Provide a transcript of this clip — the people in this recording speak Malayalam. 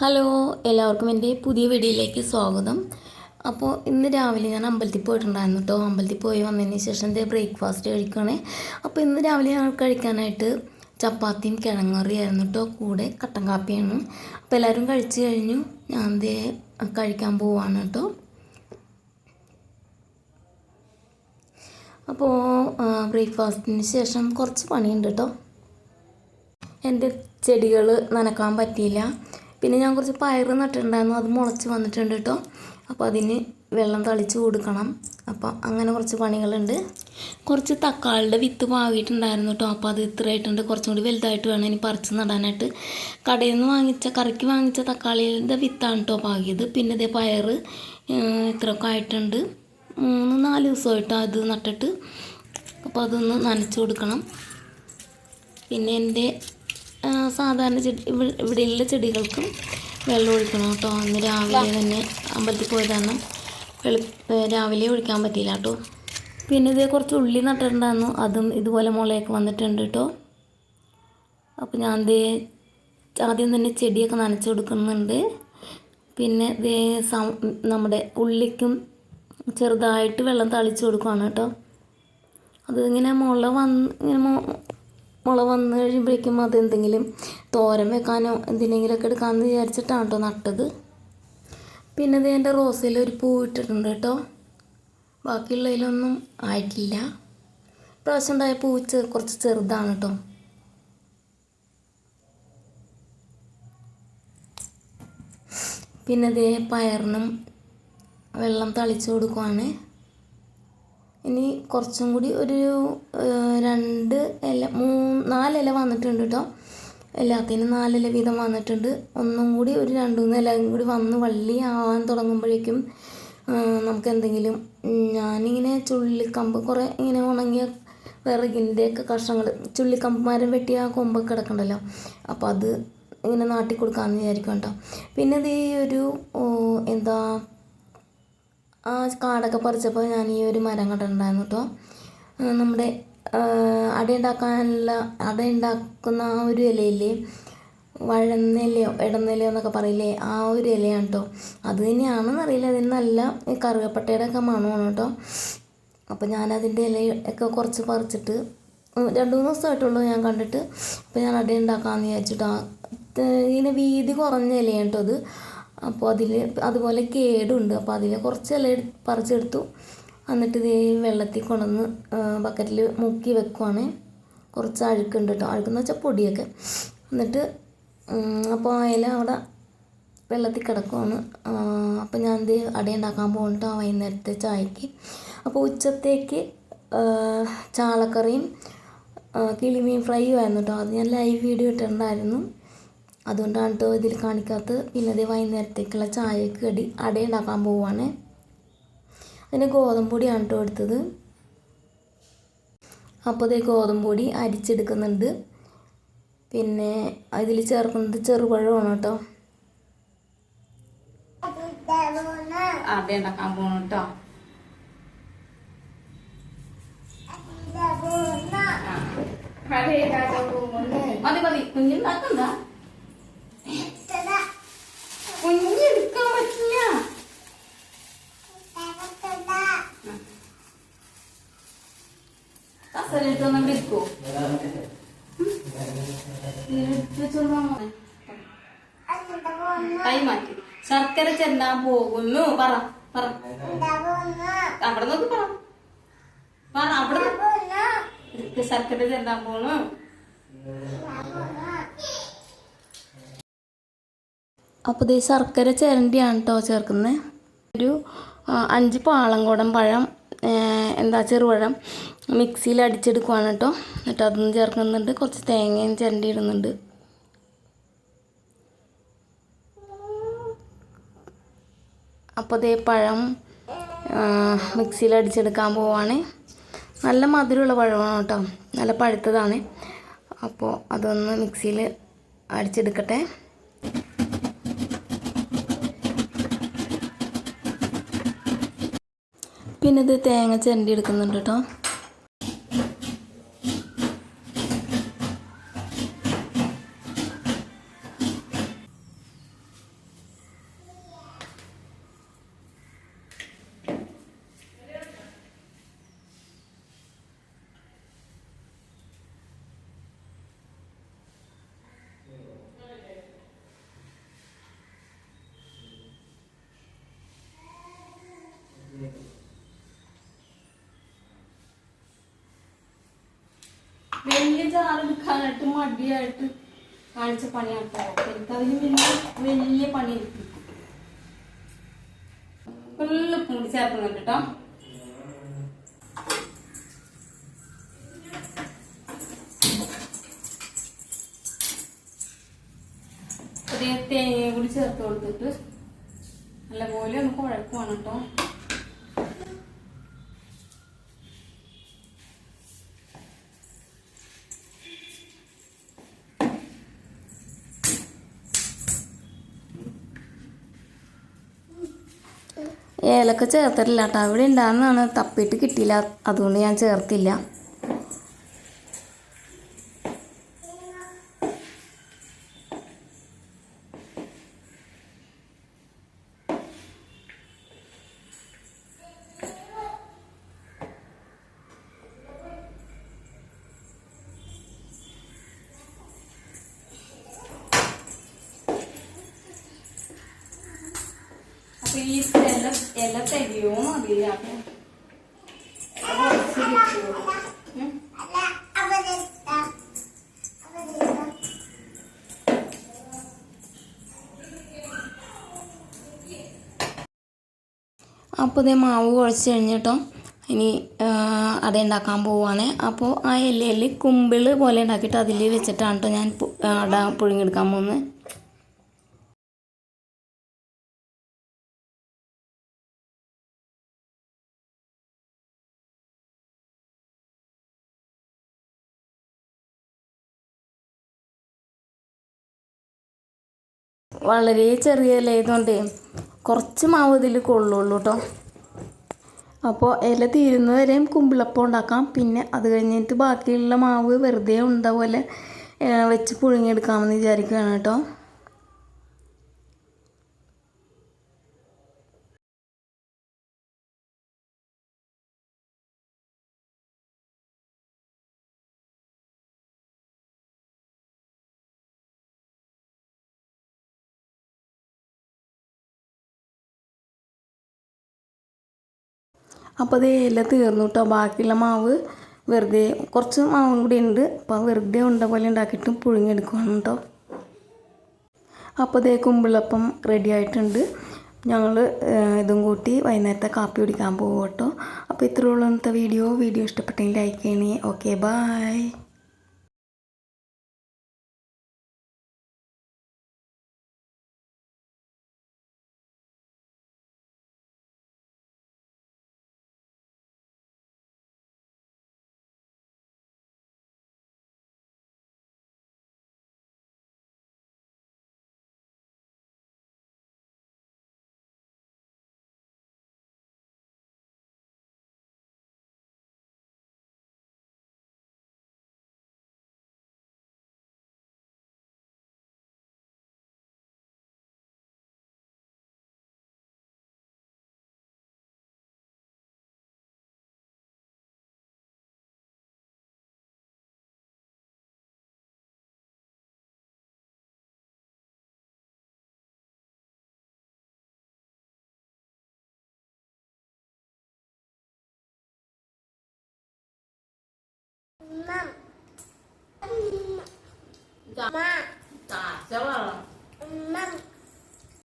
ഹലോ എല്ലാവർക്കും എന്റെ പുതിയ വീഡിയോയിലേക്ക് സ്വാഗതം. അപ്പോൾ ഇന്ന് രാവിലെ ഞാൻ അമ്പലത്തിൽ പോയിട്ടുണ്ടായിരുന്നു കേട്ടോ. അമ്പലത്തിൽ പോയി വന്നതിന് ശേഷം എന്റെ ബ്രേക്ക്ഫാസ്റ്റ് കഴിക്കുകയാണേ. അപ്പോൾ ഇന്ന് രാവിലെ ഞാൻ കഴിക്കാനായിട്ട് ചപ്പാത്തിയും കിഴങ്ങറിയായിരുന്നു കേട്ടോ. കൂടെ കട്ടൻ കാപ്പിയാണ്. അപ്പോൾ എല്ലാവരും കഴിച്ചു കഴിഞ്ഞു. ഞാൻ ദേ കഴിക്കാൻ പോവാണ് കേട്ടോ. അപ്പോൾ ബ്രേക്ക്ഫാസ്റ്റിന് ശേഷം കുറച്ച് പണിയുണ്ട് കേട്ടോ. എന്റെ ചെടികൾ നനക്കാൻ പറ്റിയില്ല. പിന്നെ ഞാൻ കുറച്ച് പയർ നട്ടിട്ടുണ്ടായിരുന്നു അത് മുളച്ച് വന്നിട്ടുണ്ട് കേട്ടോ അപ്പോൾ അതിന് വെള്ളം തളിച്ച് കൊടുക്കണം. അപ്പോൾ അങ്ങനെ കുറച്ച് പണികളുണ്ട്. കുറച്ച് തക്കാളിയുടെ വിത്ത് പാകിയിട്ടുണ്ടായിരുന്നു കേട്ടോ അപ്പോൾ അത് ഇത്രയായിട്ടുണ്ട് കുറച്ചും കൂടി വലുതായിട്ട് വേണം ഇനി പറിച്ച് നടാനായിട്ട്. കടയിൽ നിന്ന് വാങ്ങിച്ച കറിക്ക് വാങ്ങിച്ച തക്കാളിയുടെ വിത്താണ് കേട്ടോ പാകിയത് പിന്നെ ഇതേ പയർ ഇത്രയൊക്കെ ആയിട്ടുണ്ട്. മൂന്ന് നാല് ദിവസമായിട്ട് അത് നട്ടിട്ട്. അപ്പോൾ അതൊന്ന് നനച്ച് കൊടുക്കണം. പിന്നെ എന്റെ സാധാരണ ചെടി ഇവ- ഇവിടെയുള്ള ചെടികൾക്കും വെള്ളം ഒഴിക്കണം കേട്ടോ. അന്ന് രാവിലെ തന്നെ അമ്പലത്തിൽ പോയത് കാരണം രാവിലെ ഒഴിക്കാൻ പറ്റിയില്ല കേട്ടോ. പിന്നെ ഇത് കുറച്ച് ഉള്ളി നട്ടിട്ടുണ്ടായിരുന്നു. അതും ഇതുപോലെ മുളയൊക്കെ വന്നിട്ടുണ്ട് കേട്ടോ. അപ്പോൾ ഞാൻ ദേ ആദ്യം തന്നെ ചെടിയൊക്കെ നനച്ച് കൊടുക്കുന്നുണ്ട്. പിന്നെ ദേ നമ്മുടെ ഉള്ളിക്കും ചെറുതായിട്ട് വെള്ളം തളിച്ച് കൊടുക്കുകയാണ് കേട്ടോ. അത് ഇങ്ങനെ മുള വന്ന് ഇങ്ങനെ മുള വന്ന് കഴിയുമ്പോഴേക്കും അതെന്തെങ്കിലും തോരൻ വെക്കാനോ എന്തിനെങ്കിലുമൊക്കെ എടുക്കാമെന്ന് വിചാരിച്ചിട്ടാണ് കേട്ടോ നട്ടത്. പിന്നെ ഇത് എന്റെ റോസയിൽ ഒരു പൂ ഇട്ടിട്ടുണ്ട് കേട്ടോ ബാക്കിയുള്ളതിലൊന്നും ആയിട്ടില്ല. പ്രാവശ്യം ഉണ്ടായ പൂ കുറച്ച് ചെറുതാണ് കേട്ടോ പിന്നെ ഇതേ പയറിനും വെള്ളം തളിച്ചു കൊടുക്കുവാണ്. ഇനി കുറച്ചും കൂടി ഒരു രണ്ട് ഇല മൂന്ന് നാലില വന്നിട്ടുണ്ട് കേട്ടോ എല്ലാത്തിനും നാലില വീതം വന്നിട്ടുണ്ട്. ഒന്നും കൂടി ഒരു രണ്ട് മൂന്ന് ഇലയും കൂടി വന്ന് വള്ളി ആവാൻ തുടങ്ങുമ്പോഴേക്കും നമുക്ക് എന്തെങ്കിലും ഞാനിങ്ങനെ ചുള്ളിക്കമ്പ് കുറേ ഇങ്ങനെ ഉണങ്ങിയ വിറകിന്റെയൊക്കെ കഷ്ണങ്ങൾ ചുള്ളിക്കമ്പ് മരം വെട്ടിയ ആ കൊമ്പൊക്കെ കിടക്കണ്ടല്ലോ. അപ്പോൾ അത് ഇങ്ങനെ നാട്ടി കൊടുക്കാമെന്ന് വിചാരിക്കും കേട്ടോ പിന്നെ ഇത് ഈ ഒരു എന്താ കാടൊക്കെ പറിച്ചപ്പോൾ ഞാൻ ഈ ഒരു മരം കണ്ടിട്ടുണ്ടായിരുന്നു കേട്ടോ നമ്മുടെ നമ്മുടെ ഉണ്ടാക്കാനുള്ള അടയുണ്ടാക്കാനുള്ള അടയുണ്ടാക്കുന്ന ആ ഒരു ഇലയില്ലേ വഴന്നിലയോ ഇടന്നിലയോ എന്നൊക്കെ പറയില്ലേ ആ ഒരു ഇലയാണ് കേട്ടോ അത് തന്നെയാണെന്ന് അറിയില്ല. അതിന് നല്ല കറുകപ്പട്ടയുടെ ഒക്കെ മണമാണ് കേട്ടോ അപ്പോൾ ഞാനതിന്റെ ഇല ഒക്കെ കുറച്ച് പറിച്ചിട്ട് രണ്ട് മൂന്ന് ദിവസമായിട്ടുള്ളൂ ഞാൻ കണ്ടിട്ട് അപ്പോൾ ഞാൻ അട ഉണ്ടാക്കാമെന്ന് വിചാരിച്ചിട്ട് ഇങ്ങനെ വീതി കുറഞ്ഞ ഇലയാണ് കേട്ടോ അത്. അപ്പോൾ അതിൽ അതുപോലെ കേടുണ്ട്. അപ്പോൾ അതിൽ കുറച്ച് ഇല എടു- പറിച്ചെടുത്തു. എന്നിട്ട് ഇത് വെള്ളത്തിൽ കൊണ്ടുവന്ന് ബക്കറ്റിൽ മുക്കി വെക്കുവാണ്. കുറച്ച് അഴുക്കുണ്ട് കേട്ടോ. അഴുക്കെന്ന് വെച്ചാൽ പൊടിയൊക്കെ. എന്നിട്ട് അപ്പോൾ ഇല അവിടെ വെള്ളത്തിൽ കിടക്കുവാണ്. അപ്പോൾ ഞാൻ ഇത് അട ഉണ്ടാക്കാൻ ആ വൈകുന്നേരത്തെ ചായക്ക്. അപ്പോൾ ഉച്ചത്തേക്ക് ചാളക്കറിയും കിളിമീൻ ഫ്രൈയും ആയിരുന്നു കേട്ടോ. അത് ഞാൻ ലൈവ് വീഡിയോ ഇട്ടിട്ടുണ്ടായിരുന്നു. അതുകൊണ്ടാണ് കേട്ടോ ഇതിൽ കാണിക്കാത്തത്. പിന്നെ അതേ വൈകുന്നേരത്തേക്കുള്ള ചായക്ക് അടി അട ഉണ്ടാക്കാൻ പോവാണ്. അതിന് ഗോതമ്പ് പൊടിയാണ് കേട്ടോ എടുത്തത്. അപ്പോൾ ഇതേ ഗോതമ്പ് പൊടി അരിച്ചെടുക്കുന്നുണ്ട്. പിന്നെ അതിൽ ചേർക്കുന്നത് ചെറുപഴമാണ് കേട്ടോ അട ഉണ്ടാക്കാൻ പോകണം കേട്ടോ മതി മതി. കുഞ്ഞുണ്ടാക്കണ്ട. കുഞ്ഞെടുക്കാൻ പറ്റില്ല. കസലിട്ടൊന്നും എടുക്കോ കൈ മാറ്റി. ശർക്കര ചെന്നാ പോകുന്നു. പറ പറ. അവിടെ നോക്കി പറ. പറ അവിടെ ശർക്കര ചെന്നാ പോണു അപ്പോൾ ഇത് ശർക്കര ചിരണ്ടിയാണ് കേട്ടോ ചേർക്കുന്നത് ഒരു അഞ്ച് പാളംകുടം പഴം എന്താ ചെറുപഴം മിക്സിയിൽ അടിച്ചെടുക്കുവാണ് കേട്ടോ എന്നിട്ട് അതൊന്നും ചേർക്കുന്നുണ്ട്. കുറച്ച് തേങ്ങയും ചിരണ്ടി ഇടുന്നുണ്ട് അപ്പോൾ ദേ പഴം മിക്സിയിൽ അടിച്ചെടുക്കാൻ പോവാണ്. നല്ല മധുരമുള്ള പഴമാണ് കേട്ടോ നല്ല പഴുത്തതാണ്. അപ്പോൾ അതൊന്ന് മിക്സിയിൽ അടിച്ചെടുക്കട്ടെ. പിന്നെ ഇത് തേങ്ങ ചിരണ്ടി എടുക്കുന്നുണ്ട് കേട്ടോ വലിയ ജാറ് എടുക്കാനായിട്ട് മടിയായിട്ട് കാണിച്ച പണിയാണ് എനിക്ക് അതിന് വലിയ വലിയ പണിയായിരിക്കും ഫുള്ള് പൂടി ചേർക്കുന്നുണ്ട് കേട്ടോ തേങ്ങ കൂടി ചേർത്ത് കൊടുത്തിട്ട് നല്ലപോലെ ഒന്ന് കുഴക്കുവാണ് കേട്ടോ ഏലക്ക ചേർത്തിട്ടില്ല കേട്ടോ. അവിടെ ഉണ്ടാകുന്നതാണ് തപ്പിയിട്ട് കിട്ടിയില്ല. അതുകൊണ്ട് ഞാൻ ചേർത്തില്ല. ഉം. അപ്പോൾ ഇതേ മാവ് കുഴച്ച് കഴിഞ്ഞിട്ടോ. ഇനി അത് ഉണ്ടാക്കാൻ പോവുകയാണ് അപ്പോൾ ആ ഇലയിൽ കുമ്പിൾ പോലെ ഉണ്ടാക്കിയിട്ട് അതിൽ വെച്ചിട്ടാണ് കേട്ടോ ഞാൻ അട പുഴുങ്ങിയെടുക്കാൻ പോകുന്നത് വളരെ ചെറിയ ഇലയതുകൊണ്ട് കുറച്ച് മാവ് ഇതിൽ കൊള്ളുള്ളൂ കേട്ടോ അപ്പോൾ ഇല തീരുന്നവരെയും കുമ്പിളപ്പം ഉണ്ടാക്കാം. പിന്നെ അത് കഴിഞ്ഞിട്ട് ബാക്കിയുള്ള മാവ് വെറുതെ ഉണ്ട പോലെ വെച്ച് പുഴുങ്ങിയെടുക്കാമെന്ന് വിചാരിക്കുകയാണ് കേട്ടോ അപ്പോൾ അത് എല്ലാം തീർന്നു കേട്ടോ ബാക്കിയുള്ള മാവ് വെറുതെ കുറച്ച് മാവും കൂടി ഉണ്ട്. അപ്പോൾ വെറുതെ ഉണ്ട പോലെ ഉണ്ടാക്കിയിട്ടും പുഴുങ്ങിയെടുക്കുകയാണ് കേട്ടോ അപ്പോൾ അതേ കുമ്പിളപ്പം റെഡി ആയിട്ടുണ്ട്. ഞങ്ങൾ ഇതും കൂട്ടി വൈകുന്നേരത്തെ കാപ്പി കുടിക്കാൻ പോകും കേട്ടോ അപ്പോൾ ഇത്രയുള്ള വീഡിയോ. വീഡിയോ ഇഷ്ടപ്പെട്ടെങ്കിൽ ലൈക്ക് ചെയ്യണേ. Okay bye Mom. Mom. Mom. Mom.